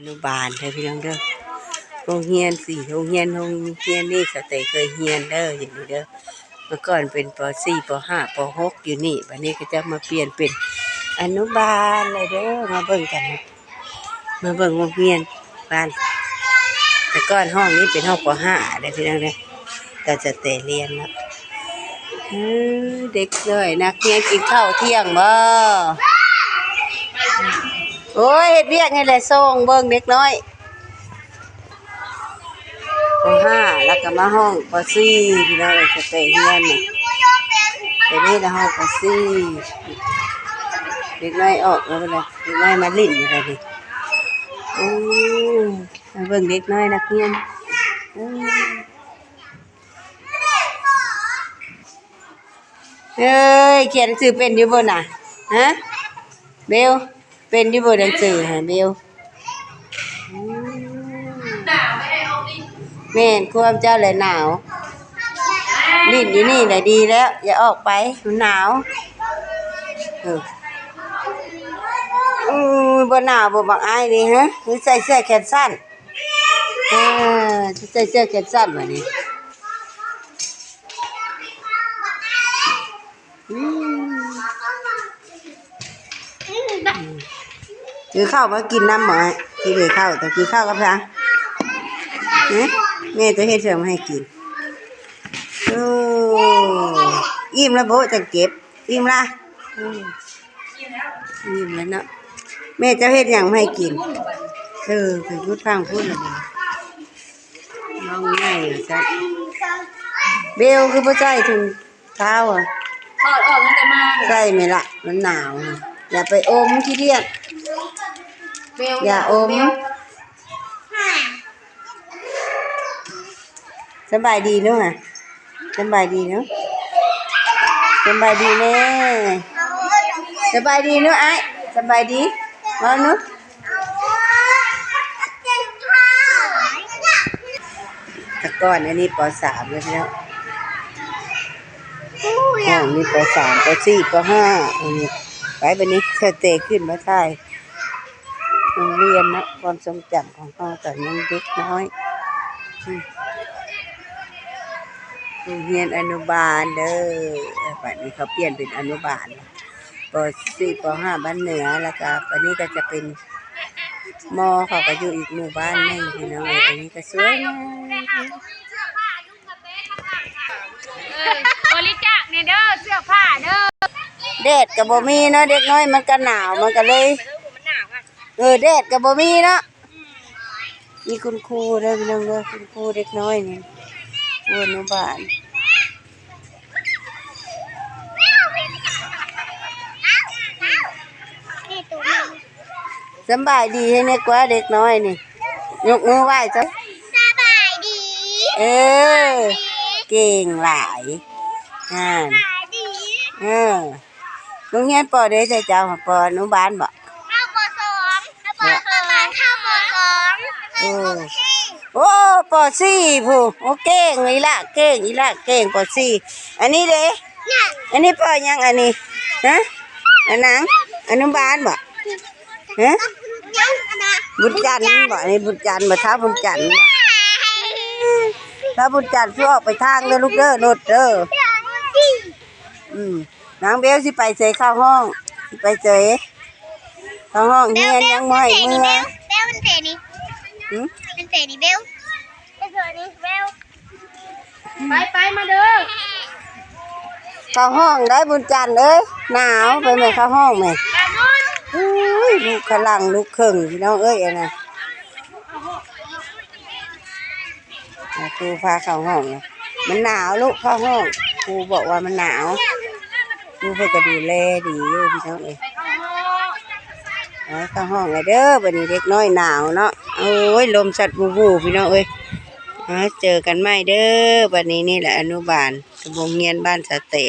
อนุบาลเด้อพี่น้องเด้อโรงเรียนสี่โรงเรียนโรงเรียนนี่สเตย์เคยเรียนเด้ออย่างนี้เด้อเมื่อก่อนเป็นป .4 ป .5 ป .6 อยู่นี่วันนี้ก็จะมาเปลี่ยนเป็นอนุบาลเลยเด้อมาเบิ่งกันนะมาเบิ่งโรงเรียนบ้าน แต่ก่อนห้องนี้เป็นห้องป .5 เด้อพี่น้องเด้อก็จะเตยเรียนแล้วเออเด็กเลยนักเรียนกินข้าวเที่ยงบ่ โอ้ยเฮ็ดเวียกไงแหละส่งเบิ่งเด็กน้อยปห้าแล้วก็มาห้องปสี่พี่น้องเอ้ยสเตย์เฮียนนี่เดี๋ยวนี้นะห้องปสี่เด็กน้อยออกแล้วเป็นไรเด็กน้อยมาลิ้นอะไรนี่โอ้ยเบิ่งเด็กน้อยนักเรียนอืมเอ้ยเขียนสื่อเป็นอยู่บ่น่ะฮะเบล เป็นที่บนหนังสือฮะเบลอืมแม่นความเจ้าเลยหนาวลิ้นอยู่นี่แหละดีแล้ว อย่าออกไปมันหนาวเอออือบ่หนาวบ่บักอายนี่ฮะหรือใส่เสื้อแขนสั้นเออใส่เสื้อแขนสั้นวันนี้อืม ถือข้าวมากินน้ำหมอที่เหลือข้าวแต่กินข้าวกับพระเนี่ยแม่จะเฮ็ดเสริมให้กินโอ้อิ่มแล้วโบจะเก็บอิ่มละอืมอิ่มแล้วเนาะแม่จะเฮ็ดหยังให้กินเออไปพูดฟังพูดเลยน้องง่ายเลยจ้ะเบลคือพ่อใจถึงเท้าอะถอดออกตั้งแต่มาใช่ไหมล่ะมันหนาวอะอย่าไปอมขี้เดียดเบล อย่าอมเบลสบายดีเนาะสบายดีเนาะสบายดีแน่สบายดีเนาะไอ้สบายดีมาเนาะแต่ก่อนอันนี้ปสามเลยแล้วห้องนี้ปสามปสี่ปห้าอันนี้ไปบันนี้เธอเตะขึ้นมาใช่ โรงเรียนนะความทรงจำของเราตอนยังเด็กน้อยอืมโรงเรียนอนุบาลเด้อปัจนี้เขาเปลี่ยนเป็นอนุบาลปสี่ปห้าบ้านเหนือแล้วก็ปัจนี้ก็จะเป็นมอเขาก็อยู่อีกหมู่บ้านหนึงพี่น้องเอ้ยอันนี้ก็สวยนะเอ้ยบริจาคเนี่ยเด้อเสื้อผ้าเด้อแดดกับบ่มีเนาะเด็กน้อยมันก็หนาวมันก็เลย เออมันหนาวอะเออแดดกับบ่มีเนาะมีคุณครูเด้อพี่น้องเด้อคุณครูเด็กน้อยนี่ครูอนุบาลนี่ตัวนึงสำบายดีให้เนี่ยกว่าเด็กน้อยนี่ยกมือไหว้จ้ะสบายดี เออ เก่งหลายอ่าสบายดีเออโรงเรียนปอได้ใจเจ้าปออนุบาลบ่ เข้าปสองเข้าปสองเข้าปสอง โอ้โอ้ปอสี่ผู้โอ้เก่งอีละเก่งอีละเก่งปอสี่อันนี้เด้อันนี้ปอยังอันนี้ฮะอันนังอนุบาลบ่ฮะบุญจันทร์บ่อันนี้บุญจันทร์บ่ท้าบุญจันทร์บ่ถ้าบุญจันทร์ช่วยออกไปทางเด้อลูกเด้อรถเด้ออืมนางเบลสิไปเสยเข้าห้องสิไปเสยเข้าห้องเฮียนยังไม่ให้เมื่อเบลเป็นเตนี่ เป็นเตนี่เบลเป็นเตนี่เบลไปไปมาเด้อเข้าห้องได้บุญจันทร์เอ้ยหนาวไปไหมเข้าห้องไหมกามุนอุ้ยลูกขลังลูกครึ่งพี่น้องเอ้ยอันนะอะครูพาเข้าห้องนะมันหนาวลูกเข้าห้องครูบอกว่ามันหนาวครูเพื่อก็ดูแลดีอยู่พี่น้องเอ้ยไปเข้าห้องเอาเข้าห้องเลยเด้อบัดนี้เด็กน้อยหนาวเนาะ โอ้ยลมสัตว์บูบูพี่น้องเอ้ยเจอกันไหม่เด้อวันนี้นี่แหละอนุบาลโรงเงียนบ้านสะเตะ